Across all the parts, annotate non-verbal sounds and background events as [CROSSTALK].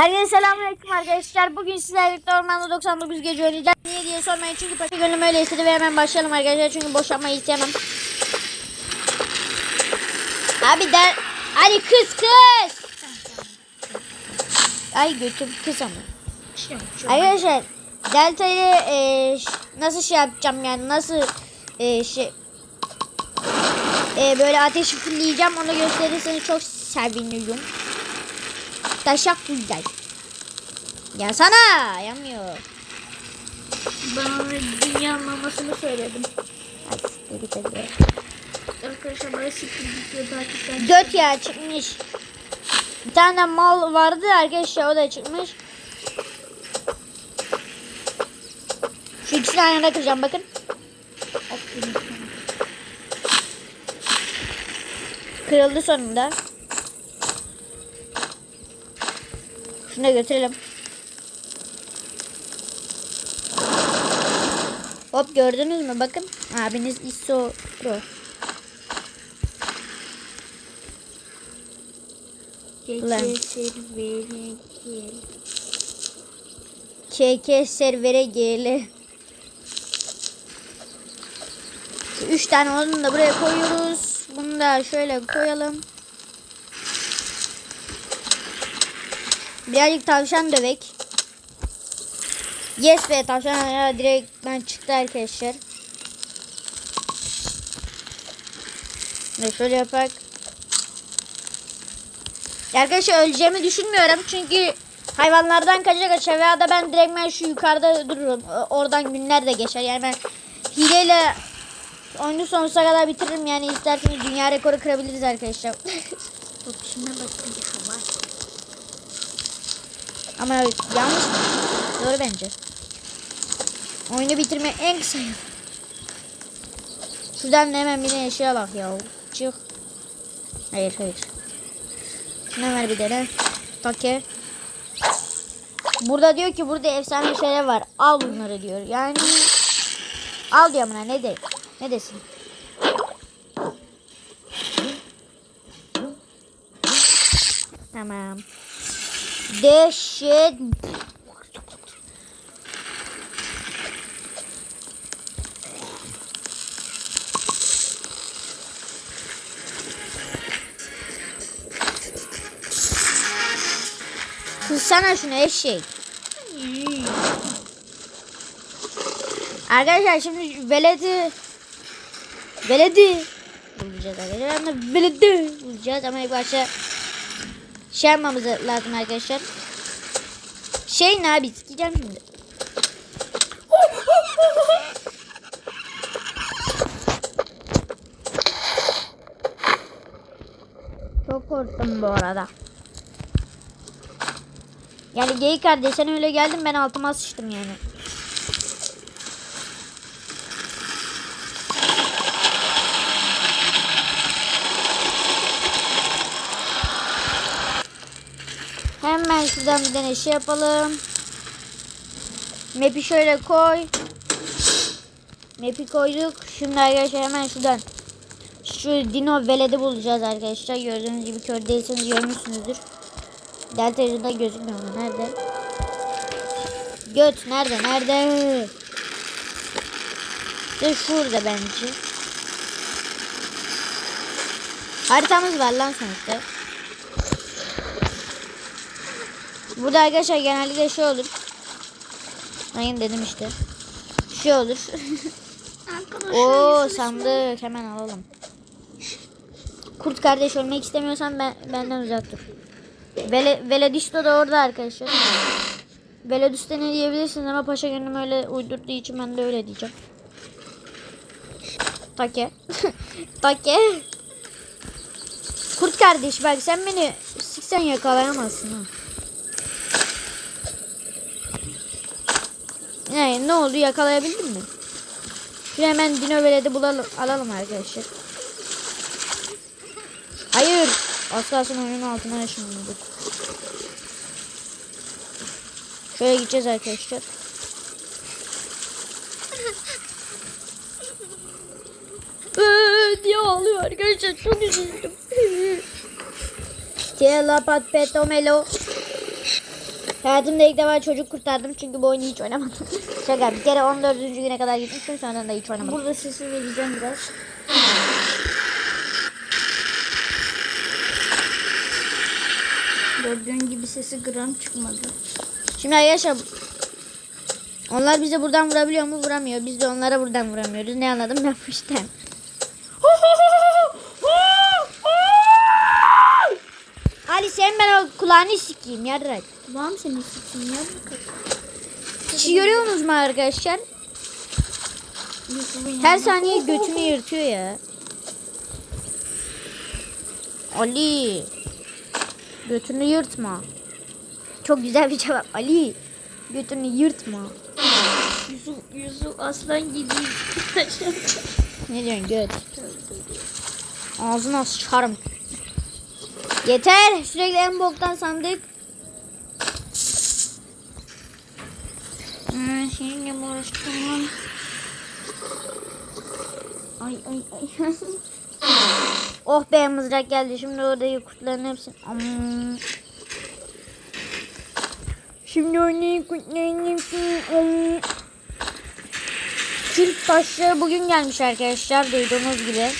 Herkese selamünaleyküm arkadaşlar. Bugün sizlerle birlikte Ormanda 99 gece oynayacağız. Niye diye sormayın çünkü paşa gönlüm öyle istedi ve hemen başlayalım arkadaşlar. Çünkü boşanmayı istemem. Abi der... Hadi kız kız. Ay götüm kız ama. Arkadaşlar Delta ile e, nasıl şey yapacağım yani nasıl e, şey e, böyle ateşi fulleyeceğim onu gösterirseniz çok sevinirim. Taşak güzel. Ya sana yanmıyor. Ben ona dünya mamasını söyledim. Hadi. Arkadaşlar bana siktir gidiyor. Göt ya çıkmış. Bir tane mal vardı arkadaşlar o da çıkmış. Şu ikisini aynı anda kıracağım bakın. Kırıldı sonunda. Şunu da götürelim. Hop gördünüz mü bakın. Abiniz ISO Pro. Gel. KK servere. Şu Üç tane onu da buraya koyuyoruz. Bunu da şöyle koyalım. Birazcık tavşan dövek. Yes be tavşan ya direkt ben çıktı arkadaşlar. Ve şöyle yapak. Ya Arkadaşlar öleceğimi düşünmüyorum çünkü hayvanlardan kaça kaça veya da ben direkt ben şu yukarıda dururum. Oradan günler de geçer. Yani ben hileyle oyunu sonsuza kadar bitiririm. Yani isterseniz dünya rekoru kırabiliriz arkadaşlar. Bakın ya var. Ama yanlış? Doğru bence. Oyunu bitirme en kısa yol. Şuradan da hemen bir de eşya bak ya. Çık. Hayır hayır. Şuna ver bir tane. Pake. Burada diyor ki burada efsane şeyler var. Al bunları diyor. Yani al diyor buna ne de ne desin? Tamam. Dehşet. Kırsana şunu eşek. Arkadaşlar şimdi veledi veledi bulacağız arkadaşlar. Veledi bulacağız ama ilk başta şey yapmamız lazım arkadaşlar. Şey ne abi sikeceğim şimdi. Çok korktum bu arada. Yani geyik kardeş sen öyle geldin ben altıma sıçtım yani. Hemen şuradan bir tane şey yapalım. Map'i şöyle koy. Map'i koyduk. Şimdi arkadaşlar hemen şuradan şu Dino Veled'i bulacağız arkadaşlar. Gördüğünüz gibi kör değilseniz görmüşsünüzdür. Delta yüzünde gözükmüyor mu? Nerede? Göt nerede? Nerede? De şurada bence. Haritamız var lan sonuçta. Burada arkadaşlar genellikle şey olur. Ben dedim işte. Şey olur. [LAUGHS] Oo sandık hemen alalım. Kurt kardeş ölmek istemiyorsan ben, benden uzak dur. Vele, Veledisto da orada arkadaşlar. Veledisto ne diyebilirsiniz ama paşa gönlüm öyle uydurduğu için ben de öyle diyeceğim. Take. [LAUGHS] Take. Kurt kardeş bak sen beni siksen yakalayamazsın ha. Ne, ne oldu yakalayabildin mi? Şuraya hemen Dino Veled'i bulalım, alalım arkadaşlar. Hayır. Az kalsın oyunun altına yaşanıyorduk. Şöyle gideceğiz arkadaşlar. [LAUGHS] Ee, diye ağlıyor arkadaşlar. Çok üzüldüm. Tela pat petomelo. Hayatımda ilk defa çocuk kurtardım çünkü bu oyunu hiç oynamadım. [LAUGHS] Şaka bir kere 14. güne kadar gitmiştim sonradan da hiç oynamadım. Burada sesi vereceğim biraz. Gördüğün gibi sesi gram çıkmadı. Şimdi arkadaşlar onlar bize buradan vurabiliyor mu? Vuramıyor. Biz de onlara buradan vuramıyoruz. Ne anladım ben bu işten. Ali sen ben o kulağını sikeyim yarrak. Var mı senin sesin ya? Hiç görüyor musunuz mu arkadaşlar? Her saniye götünü yırtıyor ya. Ali. Götünü yırtma. Çok güzel bir cevap. Ali. Götünü yırtma. Yusuf, Yusuf aslan gidiyor. Ne diyorsun göt? Ağzına sıçarım. Yeter. Sürekli en boktan sandık. Mi uğraştım? Ay ay ay. [LAUGHS] Oh be mızrak geldi. Şimdi oradaki kurtların hepsini... Am. Şimdi hepsini... Am. Kürk taşları bugün gelmiş arkadaşlar. Duyduğunuz gibi.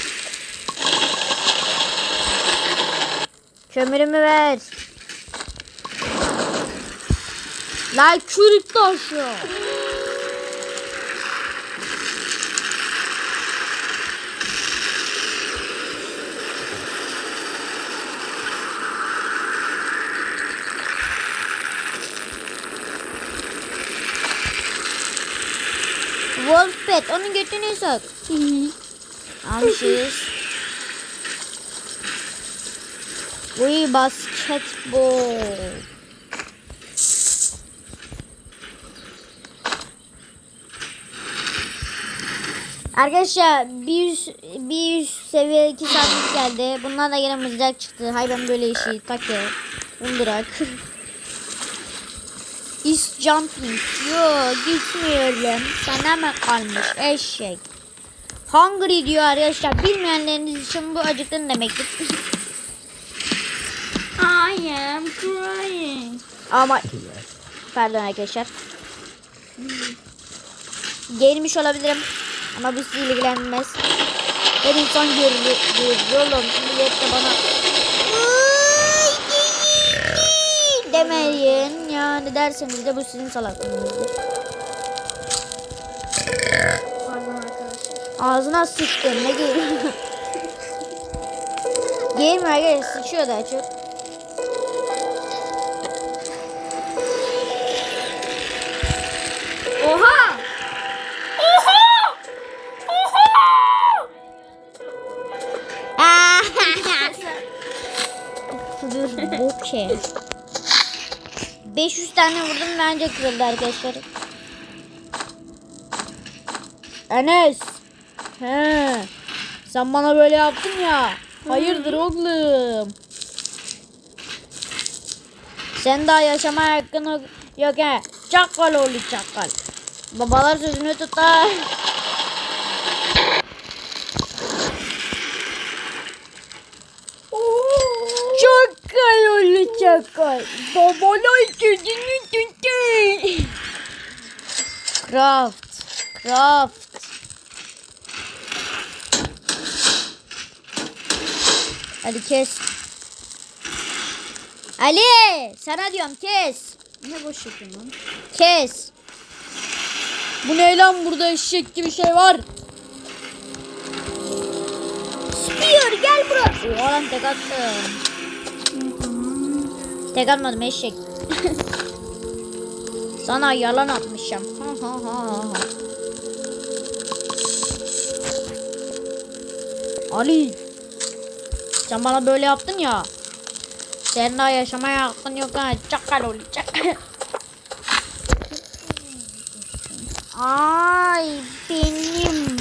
Kömürümü ver. La kürk taşı. Wolf pet. Onun götünü sok. Almışız. Uy basketbol. Arkadaşlar bir üst, bir üst seviye iki sandık geldi. Bundan da yine mızrak çıktı. Hay ben böyle işi take. Undurak. [LAUGHS] Is jumping. Yo gitmiyorum. Sana mı kalmış eşek? Hungry diyor arkadaşlar. Bilmeyenleriniz için bu acıktın demektir. [LAUGHS] I am crying. Ama pardon arkadaşlar. Gelmiş olabilirim. Ama bu sizi ilgilenmez. Her insan görür, görür oğlum. Şimdi gelip de bana demeyin. Yani derseniz de bu sizin salaklığınızdır. Ağzına sıçtın. Ne geliyor? [LAUGHS] Gelmiyor arkadaşlar. Sıçıyor daha çok. Tane vurdum bence kırıldı arkadaşlar. Enes. He. Sen bana böyle yaptın ya. Hayırdır oğlum? Sen daha yaşama hakkın yok he. Çakal oğlu çakal. Babalar sözünü tutar. Çakal çakal. Babalar sözünü tutar. Craft. Craft. Hadi kes. Ali sana diyorum kes. Ne boş yapıyorsun lan? Kes. Bu ne lan burada eşek gibi şey var. Spear gel buraya. Oha lan tek attım. Tek atmadım eşek. [LAUGHS] Sana yalan atmışım. Ha ha ha ha. Ali. Sen bana böyle yaptın ya. Sen daha yaşamaya hakkın yok ha. Çakal ol çakal. [LAUGHS] Ay benim.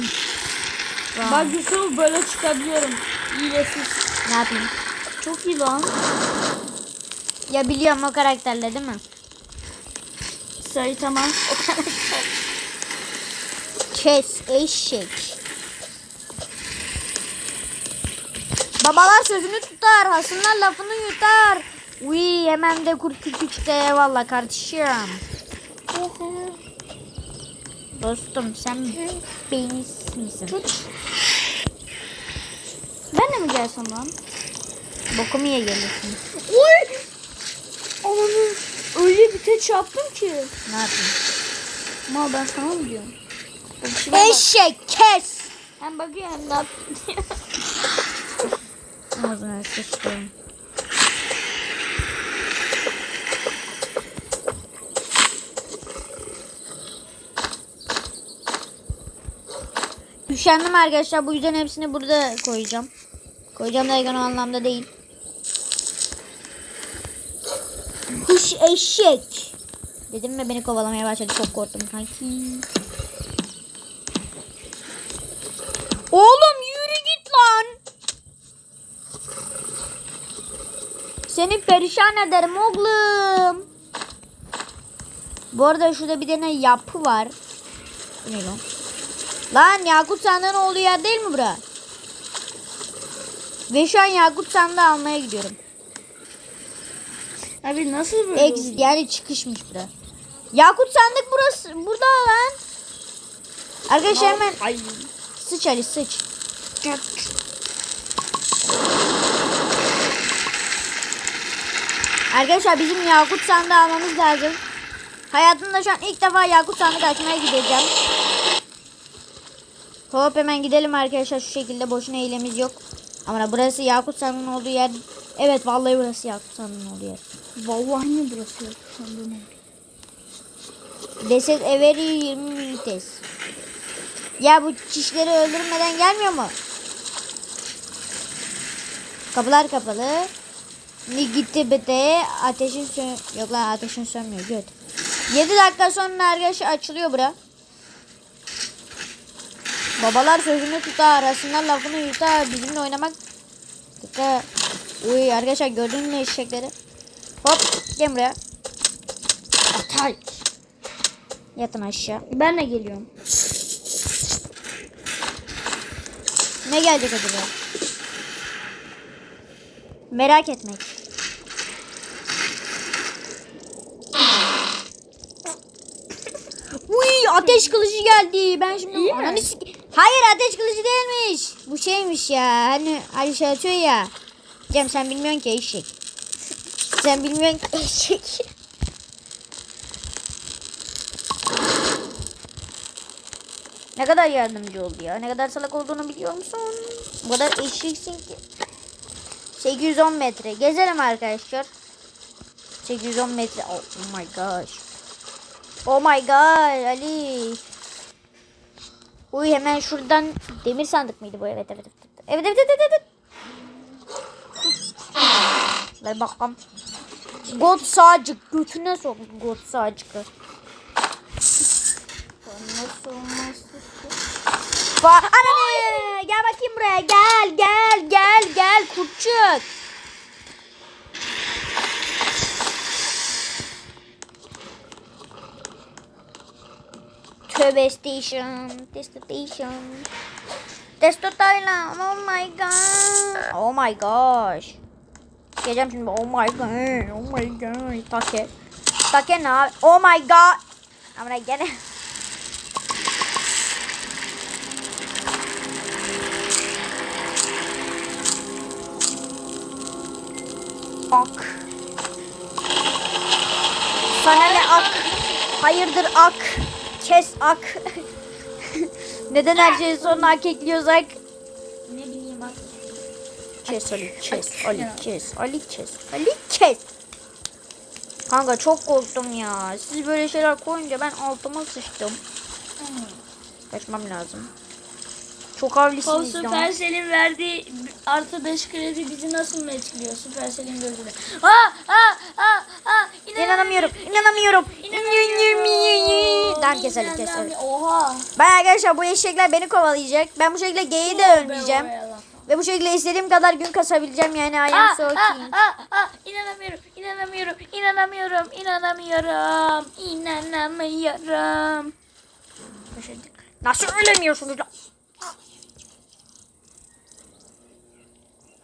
Bak Yusuf böyle çıkabiliyorum. Hilesiz. Ne yapayım? Çok iyi lan. Ya biliyorum o karakterle değil mi? Sayı tamam. O kadar. Kes eşek. Babalar sözünü tutar, hasımlar lafını yutar. Uy hemen de kurt küçükte eyvallah kardeşim. Dostum sen beynis misin? Tut. Ben de mi gelsem lan? Bokumu ye gelirsin. Oy! Ananı öyle bir teç yaptım ki. Ne yapayım? Ma ben sana mı diyorum? Eşek kes. Hem bakıyor hem de. [LAUGHS] Ağzına sıçtım. Üşendim arkadaşlar. Bu yüzden hepsini burada koyacağım. Koyacağım derken o anlamda değil. Eşek. Dedim ve beni kovalamaya başladı. Çok korktum kanki. Oğlum yürü git lan. Seni perişan ederim oğlum. Bu arada şurada bir tane yapı var. Ne lan? Lan Yakut sandığın olduğu yer değil mi bura? Ve şu an Yakut sandığı almaya gidiyorum. Abi nasıl böyle? Exit yani çıkışmış bura. Yakut sandık burası. Burada lan. Arkadaşlar hemen Ay. sıç Ali sıç. Arkadaşlar bizim Yakut sandığı almamız lazım. Hayatımda şu an ilk defa Yakut sandık açmaya gideceğim. Hop hemen gidelim arkadaşlar şu şekilde boşuna eylemiz yok. Ama burası Yakut sandığının olduğu yer. Evet vallahi burası Yakut sandığının olduğu yer. Vallahi mi burası ya? Sandım. Deset every 20 minutes. Ya bu çişleri öldürmeden gelmiyor mu? Kapılar kapalı. Ni gitti bete ateşin sön... Yok lan ateşin sönmüyor göt. 7 dakika sonra arkadaşlar açılıyor bura. Babalar sözünü tutar arasından lafını yutar bizimle oynamak. Dikkat. Uy arkadaşlar gördün mü eşekleri? Hop gel buraya. Atay. Yatın aşağı. Ben de geliyorum. Ne gelecek acaba? Merak etmek. Uy ateş kılıcı geldi. Ben şimdi İyi ananı Hayır ateş kılıcı değilmiş. Bu şeymiş ya. Hani Ali şey atıyor ya. Cem sen bilmiyorsun ki eşek. Sen bilmiyorsun ki eşek. [LAUGHS] Ne kadar yardımcı oldu ya. Ne kadar salak olduğunu biliyor musun? Bu kadar eşeksin ki. 810 metre. Gezelim arkadaşlar. 810 metre. Oh my gosh. Oh my god Ali. Uy hemen şuradan demir sandık mıydı bu? Evet evet evet. Evet evet evet evet. Ver bakalım. God sağcık götüne sok God sağcıkı. Nasıl gel bakayım buraya gel gel gel gel kurtçuk. Tövbe station, test station. Testo Taylan, oh my god. Oh my gosh. Geleceğim şimdi, oh my god, oh my god. Take. Take ne abi? Oh my god. Ama gene. Ak. Sana ne ak? Hayırdır ak? Kes ak. [LAUGHS] Neden her şeyin sonuna ak ekliyoruz ak? Ne bileyim bak. Kes Ali kes Ali kes Ali kes Ali kes. Kanka çok korktum ya. Siz böyle şeyler koyunca ben altıma sıçtım. Kaçmam lazım. Çok O havlisiniz ya. Supercell'in verdiği artı 5 kredi bizi nasıl mı etkiliyor Supercell'in gözüyle? Aa, aa, aa, aa, İnanamıyorum. İnanamıyorum. İnanamıyorum. Tamam kes Ali kes. Ali. Oha. Ben arkadaşlar bu eşekler beni kovalayacak. Ben bu şekilde geyi de ölmeyeceğim. Ve bu şekilde istediğim kadar gün kasabileceğim yani I am so aa, aa, inanamıyorum, inanamıyorum, inanamıyorum, inanamıyorum, inanamıyorum. Başardık. Nasıl ölemiyorsunuz lan?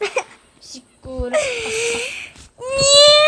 [LAUGHS] [LAUGHS] Niye?